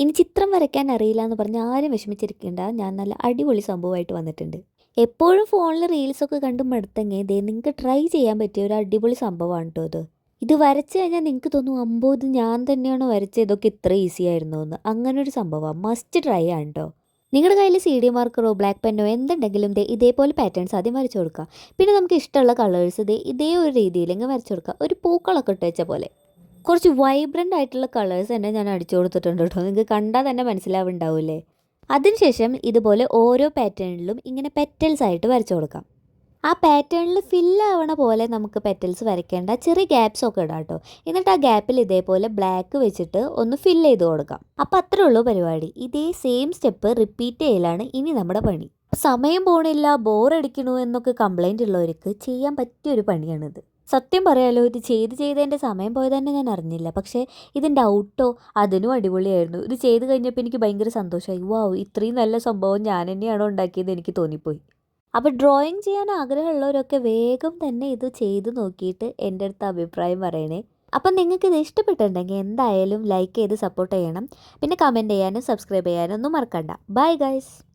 ഇനി ചിത്രം വരയ്ക്കാൻ അറിയില്ല എന്ന് പറഞ്ഞ് ആരും വിഷമിച്ചിരിക്കേണ്ട. ഞാൻ നല്ല അടിപൊളി സംഭവമായിട്ട് വന്നിട്ടുണ്ട്. എപ്പോഴും ഫോണിൽ റീൽസൊക്കെ കണ്ട് മടുത്തെങ്കിൽ ദേ നിങ്ങൾക്ക് ട്രൈ ചെയ്യാൻ പറ്റിയ ഒരു അടിപൊളി സംഭവമാണ് കേട്ടോ ഇത്. ഇത് വരച്ച് കഴിഞ്ഞാൽ നിങ്ങൾക്ക് തോന്നും അമ്പോ ഇത് ഞാൻ തന്നെയാണ് വരച്ചത്? ഇതൊക്കെ ഇത്ര ഈസി ആയിരുന്നു എന്ന് അങ്ങനെ ഒരു സംഭവമാണ് മസ്റ്റ് ട്രൈ ആണ് കേട്ടോ നിങ്ങളുടെ കയ്യിൽ സി ഡി മാർക്കറോ ബ്ലാക്ക് പെന്നോ എന്തുണ്ടെങ്കിലും ദേ ഇതേപോലെ പാറ്റേൺസ് ആദ്യം വരച്ചു കൊടുക്കുക പിന്നെ നമുക്ക് ഇഷ്ടമുള്ള കളേഴ്സ് ദേ ഇതേ ഒരു രീതിയിൽ ഇങ്ങനെ വരച്ചു കൊടുക്കുക ഒരു പൂക്കളൊക്കെ ഇട്ട് വെച്ച പോലെ. കുറച്ച് വൈബ്രന്റ് ആയിട്ടുള്ള കളേഴ്സ് തന്നെ ഞാൻ അടിച്ചു കൊടുത്തിട്ടുണ്ട് കേട്ടോ. നിങ്ങൾക്ക് കണ്ടാൽ തന്നെ മനസ്സിലാവുണ്ടാവില്ലേ? അതിനുശേഷം ഇതുപോലെ ഓരോ പാറ്റേണിലും ഇങ്ങനെ പെറ്റൽസ് ആയിട്ട് വരച്ചു കൊടുക്കാം. ആ പാറ്റേണിൽ ഫില്ലാവണ പോലെ നമുക്ക് പെറ്റൽസ് വരയ്ക്കേണ്ട ചെറിയ ഗ്യാപ്സ് ഒക്കെ ഇടാം കേട്ടോ. എന്നിട്ട് ആ ഗ്യാപ്പിൽ ഇതേപോലെ ബ്ലാക്ക് വെച്ചിട്ട് ഒന്ന് ഫില്ല് ചെയ്ത് കൊടുക്കാം. അപ്പം അത്രേ ഉള്ളൂ പരിപാടി. ഇതേ സെയിം സ്റ്റെപ്പ് റിപ്പീറ്റ് ചെയ്യലാണ് ഇനി നമ്മുടെ പണി. സമയം പോണില്ല ബോറടിക്കണു എന്നൊക്കെ കംപ്ലൈന്റ് ഉള്ളവർക്ക് ചെയ്യാൻ പറ്റിയ ഒരു പണിയാണിത്. സത്യം പറയാലോ ഇത് ചെയ്ത് ചെയ്ത് എന്റെ സമയം പോയത് തന്നെ ഞാൻ അറിഞ്ഞില്ല. പക്ഷേ ഇതിന്റെ ഔട്ടോ അതിനും അടിപൊളിയായിരുന്നു. ഇത് ചെയ്ത് കഴിഞ്ഞപ്പോൾ എനിക്ക് ഭയങ്കര സന്തോഷമായി. വാവ് ഇത്രയും നല്ല സംഭവം ഞാൻ തന്നെയാണോ ഉണ്ടാക്കിയത് എനിക്ക് തോന്നിപ്പോയി. അപ്പോൾ ഡ്രോയിങ് ചെയ്യാൻ ആഗ്രഹമുള്ളവരൊക്കെ വേഗം തന്നെ ഇത് ചെയ്ത് നോക്കിയിട്ട് എന്റെ അടുത്ത് അഭിപ്രായം പറയണേ. അപ്പം നിങ്ങൾക്ക് ഇത് ഇഷ്ടപ്പെട്ടിട്ടുണ്ടെങ്കിൽ എന്തായാലും ലൈക്ക് ചെയ്ത് സപ്പോർട്ട് ചെയ്യണം. പിന്നെ കമന്റ് ചെയ്യാനും സബ്സ്ക്രൈബ് ചെയ്യാനും ഒന്നും മറക്കണ്ട. Bye guys.